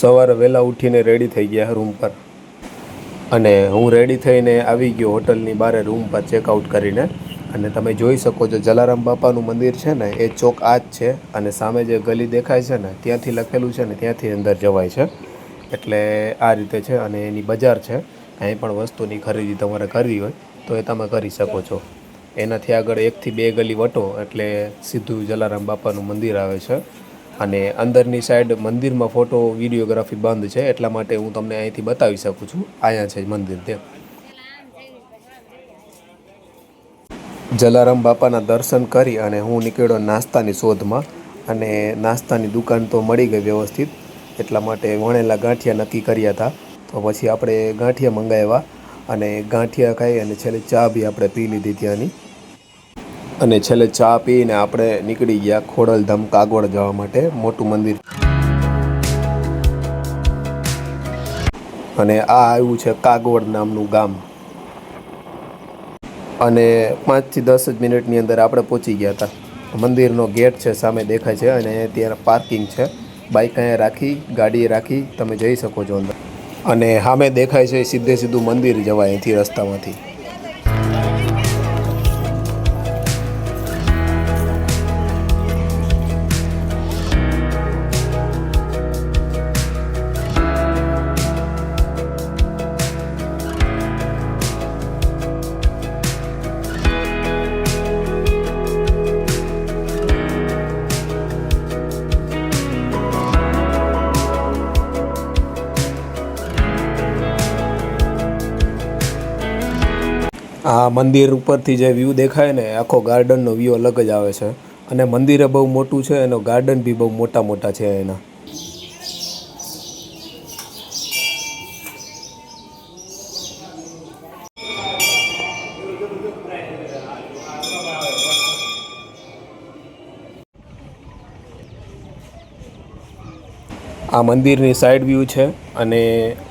સવારે વહેલા ઉઠીને રેડી થઈ ગયા રૂમ પર. અને હું રેડી થઈને આવી ગયો હોટલની બારે રૂમ પર ચેકઆઉટ કરીને. અને તમે જોઈ શકો છો જલારામ બાપાનું મંદિર છે ને, એ ચોક આ જ છે. અને સામે જે ગલી દેખાય છે ને, ત્યાંથી લખેલું છે ને, ત્યાંથી અંદર જવાય છે. એટલે આ રીતે છે અને એની બજાર છે. કંઈ પણ વસ્તુની ખરીદી તમારે કરવી હોય તો એ તમે કરી શકો છો. એનાથી આગળ એકથી બે ગલી વટો એટલે સીધું જલારામ બાપાનું મંદિર આવે છે. અને અંદરની સાઈડ મંદિરમાં ફોટો વિડીયોગ્રાફી બંધ છે, એટલા માટે હું તમને અહીંથી બતાવી શકું છું. અહીંયા છે મંદિર તે જલારામ બાપાના દર્શન કરી અને હું નીકળ્યો નાસ્તાની શોધમાં અને નાસ્તાની દુકાન તો મળી ગઈ વ્યવસ્થિત, એટલા માટે વણેલા ગાંઠિયા નક્કી કર્યા હતા. તો પછી આપણે ગાંઠિયા મંગાવ્યા અને ગાંઠિયા ખાઈ અને છેલ્લે ચા બી આપણે પી લીધી ત્યાંની. અને છેલ્લે ચા પીને આપણે નીકળી ગયા ખોડલધામ કાગવડ જવા માટે, મોટું મંદિર. અને આ આવ્યું છે કાગોળ નામનું ગામ. અને પાંચથી દસ જ મિનિટની અંદર આપણે પહોંચી ગયા હતા. મંદિરનો ગેટ છે, સામે દેખાય છે અને ત્યાં પાર્કિંગ છે. બાઇક અહીંયા રાખી, ગાડી રાખી, તમે જઈ શકો છો અંદર. અને સામે દેખાય છે સીધે સીધું મંદિર જવાય અહીંથી રસ્તામાંથી. આ મંદિર ઉપરથી જે વ્યૂ દેખાય ને, આખો ગાર્ડનનો વ્યૂ અલગ જ આવે છે. અને મંદિરે બહુ મોટું છે, એનો ગાર્ડન બી બહુ મોટા મોટા છે એના. આ મંદિરની સાઈડ વ્યૂ છે અને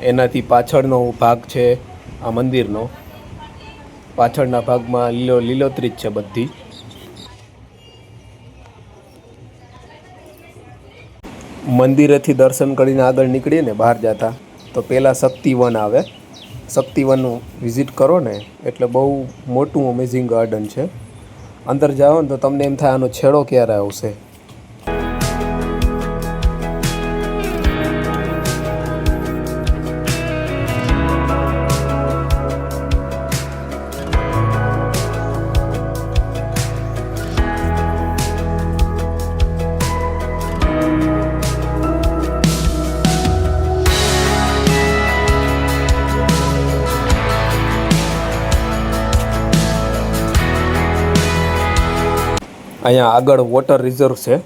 એનાથી પાછળનો ભાગ છે આ મંદિરનો. પાછળના ભાગમાં લીલો લીલોતરી જ છે બધી. મંદિરેથી દર્શન કરીને આગળ નીકળીએ ને બહાર જતા, તો પહેલાં શક્તિવન આવે. શક્તિવનનું વિઝિટ કરો ને, એટલે બહુ મોટું અમેઝિંગ ગાર્ડન છે. અંદર જાઓ ને તો તમને એમ થાય આનો છેડો ક્યારે આવશે? અહીંયા આગળ વોટર રિઝર્વ છે.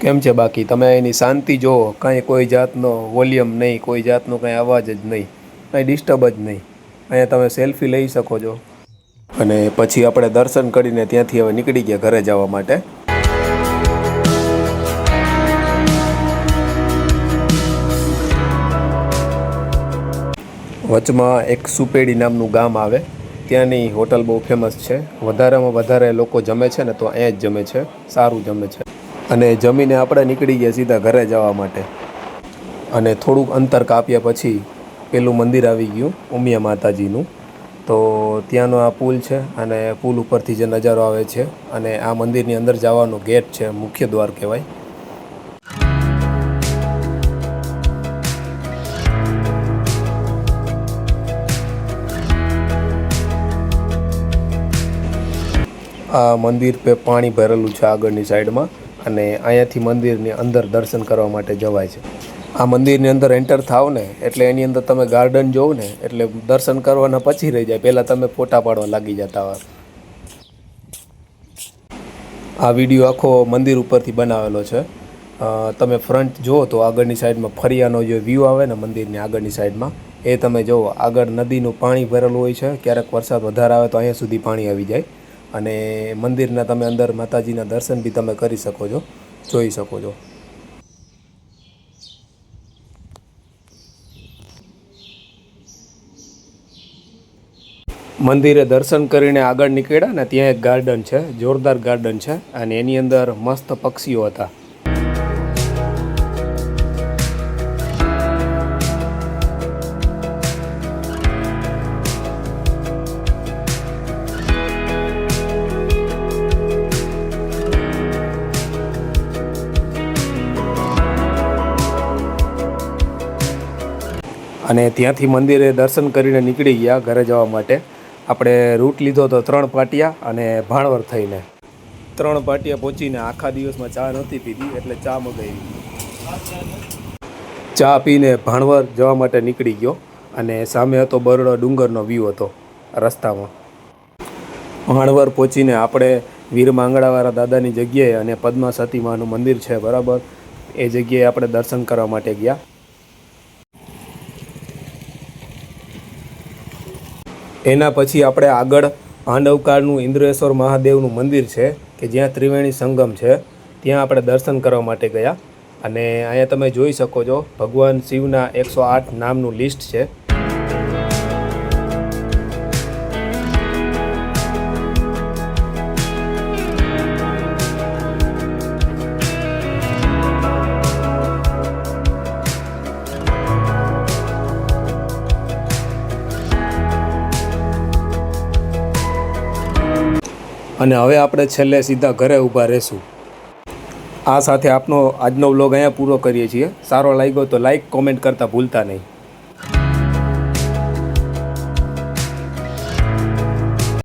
કેમ છે બાકી? તમે એની શાંતિ જુઓ. કાંઈ કોઈ જાતનો વોલ્યુમ નહીં, કોઈ જાતનો કાંઈ અવાજ જ નહીં, કાંઈ ડિસ્ટર્બ જ નહીં. અહીંયા તમે સેલ્ફી લઈ શકો છો. અને પછી આપણે દર્શન કરીને ત્યાંથી હવે નીકળી ગયા ઘરે જવા માટે. વચમાં એક સુપેડી નામનું ગામ આવે. ત્યાંની હોટલ બહુ ફેમસ છે. વધારેમાં વધારે લોકો જમે છે ને તો અહીંયા જ જમે છે. સારું જમે છે. અને જમીને આપણે નીકળી ગયા સીધા ઘરે જવા માટે. અને થોડુંક અંતર કાપ્યા પછી પેલું મંદિર આવી ગયું, ઉમિયા માતાજીનું. તો ત્યાંનો આ પુલ છે અને પુલ ઉપરથી જે નજારો આવે છે અને આ મંદિરની અંદર જવાનો ગેટ છે, મુખ્ય દ્વાર કહેવાય. આ મંદિર પે પાણી ભરેલું છે આગળની સાઈડમાં અને અહીંયાથી મંદિરની અંદર દર્શન કરવા માટે જવાય છે. આ મંદિરની અંદર એન્ટર થાવ ને, એટલે એની અંદર તમે ગાર્ડન જોવો ને, એટલે દર્શન કરવાના પછી રહી જાય. પહેલાં તમે ફોટા પાડવા લાગી જતા હોય. આ વીડિયો આખો મંદિર ઉપરથી બનાવેલો છે. તમે ફ્રન્ટ જુઓ તો આગળની સાઈડમાં ફરિયાનો જે વ્યૂ આવે ને મંદિરની આગળની સાઈડમાં, એ તમે જુઓ. આગળ નદીનું પાણી ભરેલું હોય છે. ક્યારેક વરસાદ વધારે આવે તો અહીંયા સુધી પાણી આવી જાય. અને મંદિરના તમે અંદર માતાજીના દર્શન બી તમે કરી શકો છો, જોઈ શકો છો. મંદિરે દર્શન કરીને આગળ નીકળ્યા ને ત્યાં એક ગાર્ડન છે, જોરદાર ગાર્ડન છે અને એની અંદર મસ્ત પક્ષીઓ હતા. અને ત્યાંથી મંદિરે દર્શન કરીને નીકળી ગયા ઘરે જવા માટે. આપણે રૂટ લીધો તો ત્રણ પાટિયા અને ભાણવર થઈને. ત્રણ પાટિયા પહોંચીને આખા દિવસમાં ચા નહોતી પીધી, એટલે ચા મગાવી. ચા પીને ભાણવર જવા માટે નીકળી ગયો અને સામે હતો બરડો ડુંગરનો વ્યૂ હતો રસ્તામાં. ભાણવર પહોંચીને આપણે વીર માંગડાવાળા દાદાની જગ્યાએ અને પદ્મા સતી માનું મંદિર છે બરાબર, એ જગ્યાએ આપણે દર્શન કરવા માટે ગયા. એના પછી આપણે આગળ પાંડવકાળનું ઇન્દ્રેશ્વર મહાદેવનું મંદિર છે, કે જ્યાં ત્રિવેણી સંગમ છે, ત્યાં આપણે દર્શન કરવા માટે ગયા. અને અહીંયા તમે જોઈ શકો છો, ભગવાન શિવના એકસો આઠ નામનું લિસ્ટ છે. અને હવે આપણે છેલ્લે સીધા ઘરે ઊભા રહેશું. આ સાથે આપનો આજનો વ્લોગ અહીંયા પૂરો કરીએ છીએ. સારો લાગ્યો તો લાઈક, કોમેન્ટ કરતાં ભૂલતા નહીં.